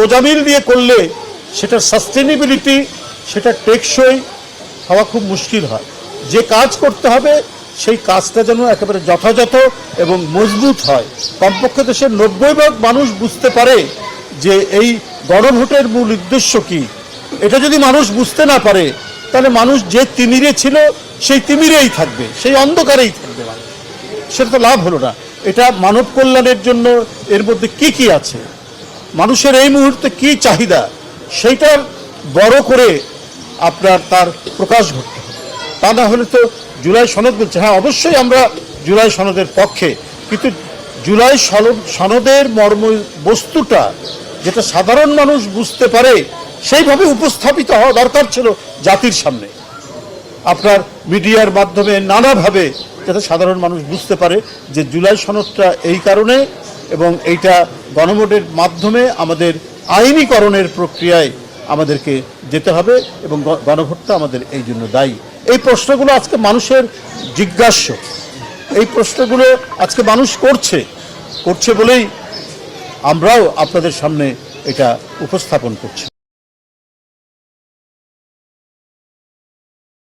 গোজামিল দিয়ে করলে সেটার সাস্টেনেবিলিটি সেটা টেকসই হওয়া খুব মুশকিল হয়। যে কাজ করতে হবে, সেই কাজটা যেন একেবারে যথাযথ এবং মজবুত হয়। কমপক্ষে দেশের নব্বই ভাগ মানুষ বুঝতে পারে যে এই গণভোটের মূল উদ্দেশ্য কি। এটা যদি মানুষ বুঝতে না পারে, তাহলে মানুষ যে তিমিরে ছিল, সেই তিমিরেই থাকবে, সেই অন্ধকারেই থাকবে সেটা তো লাভ হলো না। এটা মানব কল্যাণের জন্য এর মধ্যে কি কি আছে? মানুষের এই মুহূর্তে কি চাহিদা, সেইটার বড় করে আপনার তার প্রকাশ ঘটতে হবে। তা না হলে তো জুলাই সনদ বলছে। হ্যাঁ অবশ্যই আমরা জুলাই সনদের পক্ষে, কিন্তু জুলাই সনদ- সনদের মর্ম বস্তুটা যেটা সাধারণ মানুষ বুঝতে পারে, সেইভাবে উপস্থাপিত হওয়া দরকার ছিল জাতির সামনে। আপনার মিডিয়ার মাধ্যমে নানাভাবে যাতে সাধারণ মানুষ বুঝতে পারে যে জুলাই সনদটা এই কারণে এবং এইটা গণভোটের মাধ্যমে আমাদের আইনীকরণের প্রক্রিয়ায় আমাদেরকে যেতে হবে এবং গণভোট গণভোটটা আমাদের এই জন্য দায়ী। এই প্রশ্নগুলো আজকে মানুষের জিজ্ঞাস্য। এই প্রশ্নগুলো আজকে মানুষ করছে। করছে বলেই আমরাও আপনাদের সামনে এটা উপস্থাপন করছি।